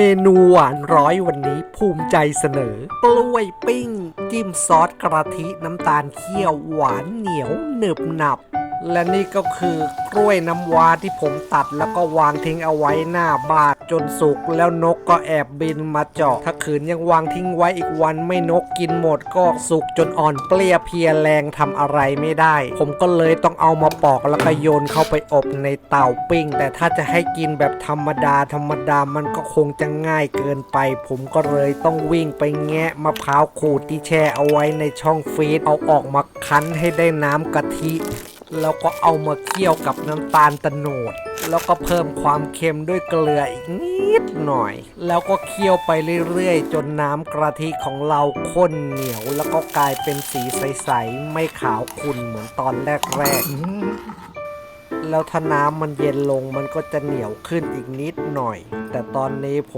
เมนูหวานร้อยวันนี้ภูมิใจเสนอกล้วยปิ้ง จิ้มซอสกระทิน้ำตาลเคี่ยวหวานเหนียวหนึบหนับ และนี่ก็คือกล้วยน้ำว้าที่ผมตัดแล้วก็วางทิ้งเอาไว้หน้าบ้านจนสุกแล้วนกก็แอบบินมาเจาะถ้าขืนยังวางทิ้งไว้อีกวันไม่นกกินหมดก็สุกจนอ่อนเปลี้ยเพียแรงทำอะไรไม่ได้ ผมก็เลยต้องเอามาปอกแล้วก็โยนเข้าไปอบในเตาปิ้ง แต่ถ้าจะให้กินแบบธรรมดาธรรมดามันก็คงจะง่ายเกินไป ผมก็เลยต้องวิ่งไปแงะมะพร้าวขูดที่แช่เอาไว้ในช่องฟรีซเอาออกมาคั้นให้ได้น้ำกะทิ แล้วก็เอามาเคี่ยวกับน้ำตาลตะโนด แล้วก็เพิ่มความเค็มด้วยเกลืออีกนิดหน่อย แล้วก็เคี่ยวไปเรื่อยๆ จนน้ำกะทิของเราข้นเหนียว แล้วก็กลายเป็นสีใสๆ ไม่ขาวขุ่นเหมือนตอนแรกๆแล้วถ้าน้ำมันเย็นลงมันก็จะเหนียวขึ้นอีกนิดหน่อย แต่ตอนนี้ผม